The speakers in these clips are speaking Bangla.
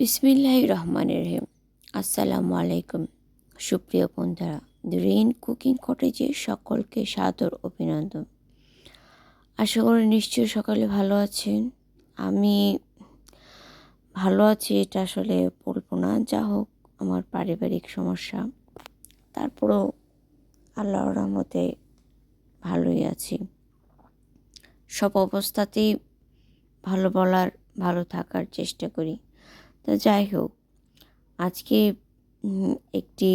বিসমিল্লাহ রহমান রহিম। আসসালামু আলাইকুম। সুপ্রিয় বন্ধুরা রেইন কুকিং কটেজে সকলকে সাদর অভিনন্দন। আশা করি নিশ্চয়ই সকালে ভালো আছেন। আমি ভালো আছি, এটা আসলে বলব না। যা হোক, আমার পারিবারিক সমস্যা। তারপরেও আল্লাহর রহমতে ভালোই আছি। সব অবস্থাতেই ভালো বলার, ভালো থাকার চেষ্টা করি। তো যাই হোক, আজকে একটি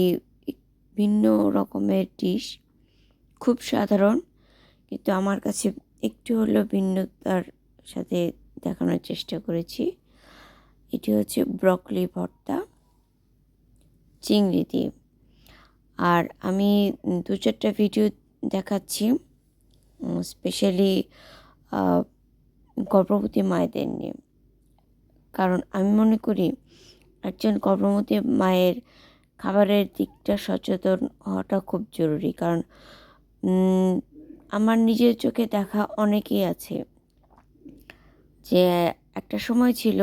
ভিন্ন রকমের ডিশ খুব সাধারণ, কিন্তু আমার কাছে একটু হলেও ভিন্নতার সাথে দেখানোর চেষ্টা করেছি। এটি হচ্ছে ব্রকলি ভর্তা, চিংড়ি দিয়ে। আর আমি দু চারটা ভিডিও দেখাচ্ছি স্পেশালি গর্ভবতী মায়েদের নিয়ে। কারণ আমি মনে করি একজন গর্ভবতী মায়ের খাবারের দিকটা সচেতন হওয়াটা খুব জরুরি। কারণ আমার নিজের চোখে দেখা অনেকেই আছে যে একটা সময় ছিল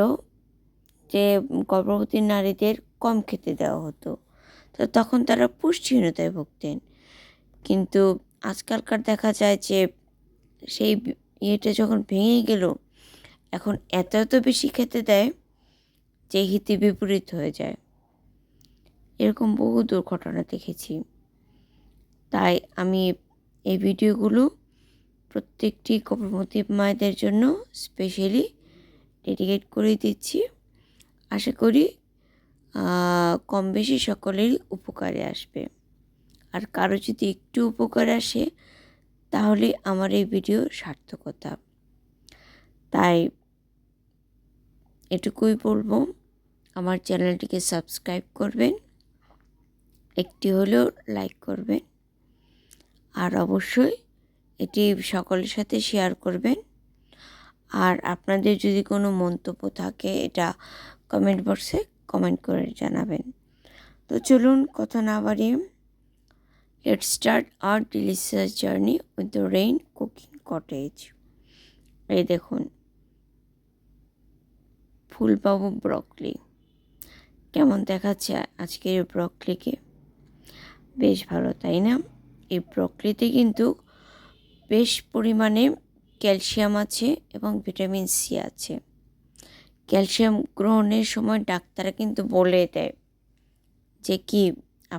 যে গর্ভবতী নারীদের কম খেতে দেওয়া হতো। তো তখন তারা পুষ্টিহীনতায় ভুগতেন। কিন্তু আজকালকার দেখা যায় যে সেই ইয়েটা যখন ভেঙে গেল এখন এত এত বেশি খেতে দেয় যে হিতে বিপরীত হয়ে যায়। এরকম বহু দুর্ঘটনা দেখেছি। তাই আমি এই ভিডিওগুলো প্রত্যেকটি গর্ভবতী মায়েদের জন্য স্পেশালি ডেডিকেট করে দিচ্ছি। আশা করি কম বেশি সকলেরই উপকারে আসবে। আর কারও যদি একটু উপকার আসে, তাহলে আমার এই ভিডিও সার্থকতা। তাই এটুকুই বলব। আমার চ্যানেলটিকে সাবস্ক্রাইব করবেন, একটি হলেও লাইক করবেন, আর অবশ্যই এটি সকলের সাথে শেয়ার করবেন। আর আপনাদের যদি কোনো মন্তব্য থাকে, এটা কমেন্ট বক্সে কমেন্ট করে জানাবেন। তো চলুন কথা না বাড়িয়ে let start R delicious journey with the rain cooking cottage এই দেখুন ফুলবাবু ব্রকলি। কেমন দেখাচ্ছে আজকের ব্রকলিকে? বেশ ভালো, তাই না? এই ব্রকলিতে কিন্তু বেশ পরিমাণে ক্যালসিয়াম আছে এবং ভিটামিন সি আছে। ক্যালসিয়াম গ্রহণের সময় ডাক্তাররা কিন্তু বলে দেয় যে কি,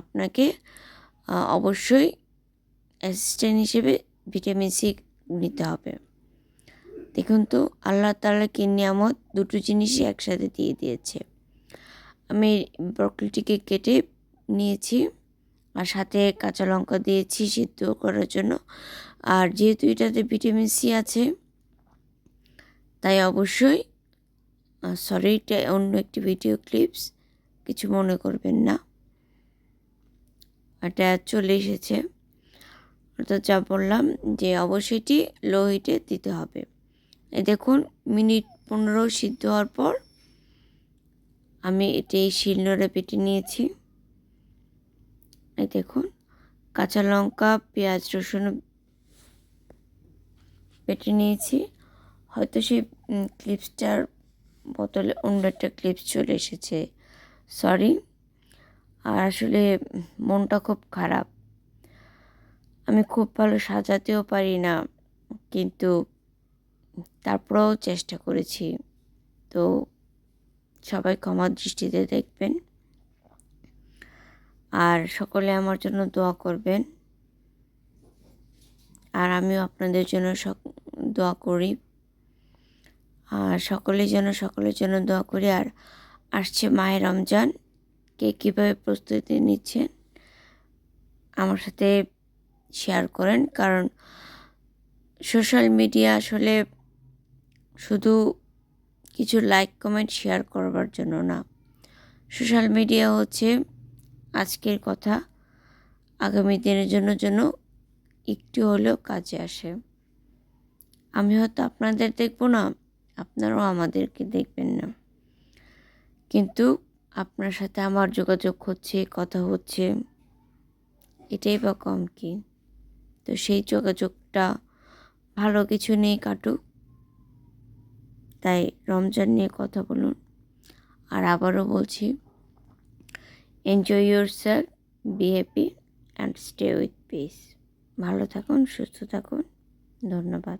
আপনাকে অবশ্যই অ্যাসিস্ট্যান্ট হিসেবে ভিটামিন সি নিতে হবে। দেখুন তো, আল্লাহ তাআলা কি নিয়ামত দুটো জিনিসই একসাথে দিয়ে দিয়েছে। আমি ব্রকলিটিকে কেটে নিয়েছি আর সাথে কাঁচা লঙ্কা দিয়েছি সিদ্ধ করার জন্য। আর যেহেতু এটাতে ভিটামিন সি আছে, তাই অবশ্যই সরি এটা অন্য একটি ভিডিও ক্লিপস, কিছু মনে করবেন না। এটা চলে এসেছে। অর্থাৎ যা বললাম যে অবশ্যই এটি লো হিটে দিতে হবে। দেখুন, মিনিট পনেরো সিদ্ধ হওয়ার পর আমি এটি শিলনোড়ে পেটে নিয়েছি। এই দেখুন, কাঁচা লঙ্কা, পেঁয়াজ, রসুন পেটে নিয়েছি। হয়তো সেই ক্লিপসটার বদলে অন্য একটা ক্লিপস চলে এসেছে। সরি। আর আসলে মনটা খুব খারাপ। আমি খুব ভালো সাজাতেও পারি না, কিন্তু তারপরেও চেষ্টা করেছি। তো সবাই ক্ষমার দৃষ্টিতে দেখবেন। আর সকলে আমার জন্য দোয়া করবেন। আর আমিও আপনাদের জন্য দোয়া করি। আর সকলের জন্য সকলের জন্য দোয়া করি। আর আসছে মায়ের রমজান। কে কীভাবে প্রস্তুতি নিচ্ছেন আমার সাথে শেয়ার করেন। কারণ সোশ্যাল মিডিয়া আসলে শুধু কিছু লাইক কমেন্ট শেয়ার করবার জন্য না। সোশ্যাল মিডিয়া হচ্ছে আজকের কথা। আগামী দিনের জন্য জন্য একটু হলেও কাজে আসে। আমি হয়তো আপনাদের দেখব না, আপনারাও আমাদেরকে দেখবেন না। কিন্তু আপনার সাথে আমার যোগাযোগ হচ্ছে, কথা হচ্ছে, এটাই বা কম কি? তো সেই যোগাযোগটা ভালো কিছু নিয়ে কাটুক। তাই রমজান নিয়ে কথা বলুন। আর আবারও বলছি enjoy yourself be happy and stay with peace ভালো থাকুন, সুস্থ থাকুন। ধন্যবাদ।